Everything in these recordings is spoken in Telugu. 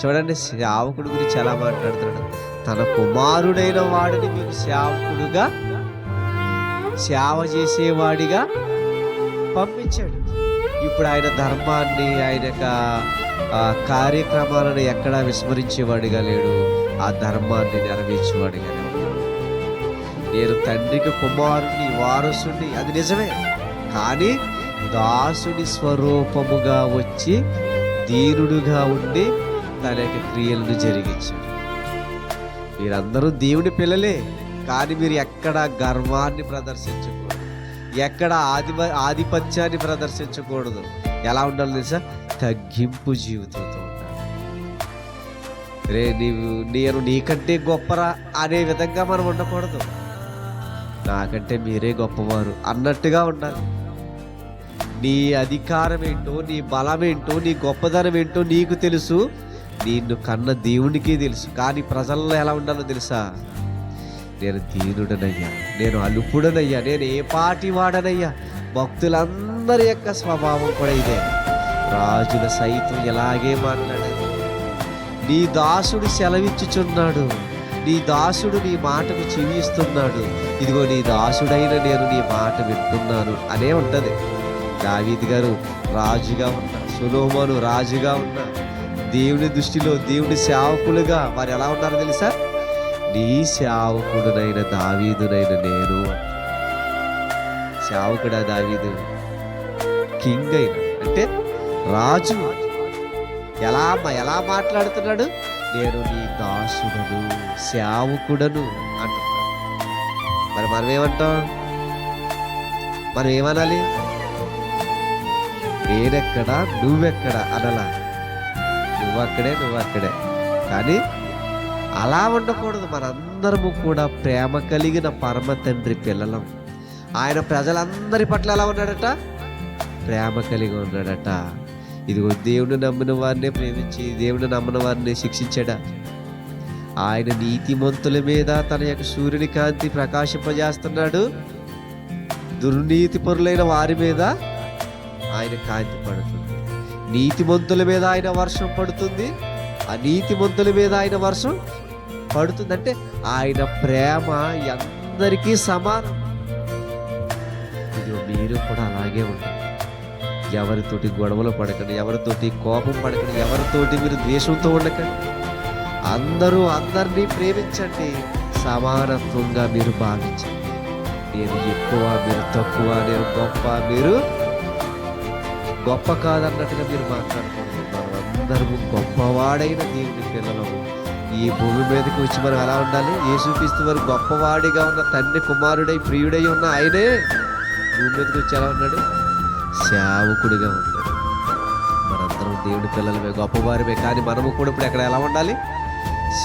చూడండి సేవకుడు గురించి ఎలా మాట్లాడుతున్నాడు. తన కుమారుడైన వాడిని మీకు సేవకుడుగా సేవ చేసేవాడిగా పంపించాడు. ఇప్పుడు ఆయన ధర్మాన్ని ఆయన యొక్క కార్యక్రమాలను ఎక్కడా విస్మరించేవాడిగా లేడు. ఆ ధర్మాన్ని నెరవేర్చేవాడిగా నేను తండ్రికి కుమారుని వారసుని అది నిజమే. కానీ దాసుని స్వరూపముగా వచ్చి దీనుడుగా ఉండి తన యొక్క క్రియలను జరిగించాడు మీరందరూ దేవుని పిల్లలే కానీ మీరు ఎక్కడ గర్వాన్ని ప్రదర్శించకూడదు. ఎక్కడ ఆధిప ఆధిపత్యాన్ని ప్రదర్శించకూడదు. ఎలా ఉండాలి తెలుసా? తగ్గింపు జీవితంతో ఉండాలి. రే నీవు నేను నీకంటే గొప్పరా అనే విధంగా మనం ఉండకూడదు. నాకంటే మీరే గొప్పవారు అన్నట్టుగా ఉండాలి. నీ అధికారం ఏంటో నీ బలం ఏంటో నీ గొప్పదనం ఏంటో నీకు తెలుసు. నిన్ను కన్న దేవునికి తెలుసు. కానీ ప్రజల్లో ఎలా ఉండాలో తెలుసా? నేను దీనుడనయ్యా. నేను అలుపుడనయ్యా నేను ఏ పాటి వాడనయ్యా? భక్తులందరి యొక్క స్వభావం కూడా ఇదే. రాజుల సైతం ఎలాగే మాట్లాడేది నీ దాసుడు సెలవిచ్చుచున్నాడు. నీ దాసుడు నీ మాటకు చెవిస్తున్నాడు ఇదిగో నీ దాసుడైన నేను నీ మాట వింటున్నాను అనే ఉంటుంది. దావీద్ గారు రాజుగా ఉన్నా సులోమను రాజుగా ఉన్నా దేవుని దృష్టిలో దేవుని సేవకులుగా వారు ఎలా ఉన్నారో తెలుసా? నీ సేవకుడునైన దావీదునైన నేను. సేవకుడా దావీదు? కింగ్ అయిన అంటే రాజు. ఎలా ఎలా మాట్లాడుతున్నాడు? నేను నీ దాసుడను సేవకుడను అంటున్నాడు. మరి మనం ఏమంటాం? మనం ఏమనాలి? నేనెక్కడా? నువ్వెక్కడా? అనలా. నువ్వు అక్కడే నువ్వు అక్కడే కానీ అలా ఉండకూడదు. మనందరము కూడా ప్రేమ కలిగిన పరమ తండ్రి పిల్లలం. ఆయన ప్రజలందరి పట్ల ఎలా ఉన్నాడట? ప్రేమ కలిగి ఉన్నాడట. ఇదిగో దేవుని నమ్మిన వారినే ప్రేమించి దేవుని నమ్మిన వారిని శిక్షించాడా? ఆయన నీతిమంతుల మీద తన యొక్క సూర్యుని కాంతి ప్రకాశింపజేస్తున్నాడు. దుర్నీతి పరులైన వారి మీద ఆయన కాంతి పడుతుంది. నీతిమంతుల మీద ఆయన వర్షం పడుతుంది. అనీతిమంతుల మీద ఆయన వర్షం పడుతుంది. అంటే ఆయన ప్రేమ అందరికీ సమానం. ఇది మీరు కూడా అలాగే ఉండండి. ఎవరితోటి గొడవలు పడకండి ఎవరితోటి కోపం పడకండి ఎవరితోటి మీరు ద్వేషంతో ఉండకండి. అందరూ అందరినీ ప్రేమించండి. సమానత్వంగా మీరు భావించండి. నేను ఎక్కువ మీరు తక్కువ నేను గొప్ప మీరు గొప్ప కాదన్నట్టుగా మీరు మాట్లాడుకుంటున్నారు అందరూ గొప్పవాడైన దేవుని పిల్లలు. ఈ భూమి మీదకి వచ్చి మనం ఎలా ఉండాలి? యేసుక్రీస్తు వారు గొప్పవాడిగా ఉన్న తండ్రి కుమారుడై ప్రియుడై ఉన్న ఆయనే భూమి మీదకి వచ్చి ఎలా ఉన్నాడు? సేవకుడిగా ఉన్నాడు. మనందరం దేవుడి పిల్లలమే గొప్పవారిమే. కానీ మనము కూడా ఇప్పుడు ఎక్కడ ఎలా ఉండాలి?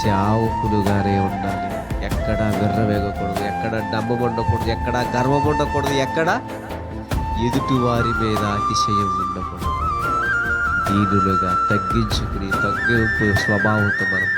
సేవకుడుగానే ఉండాలి. ఎక్కడ విర్రవేగకూడదు ఎక్కడ డమ్మం ఉండకూడదు ఎక్కడ గర్వం ఉండకూడదు ఎక్కడ ఎదుటి వారి మీద అతిశయం ఉండకూడదు. దీనులుగా తగ్గించుకుని తగ్గింపు స్వభావంతో మనం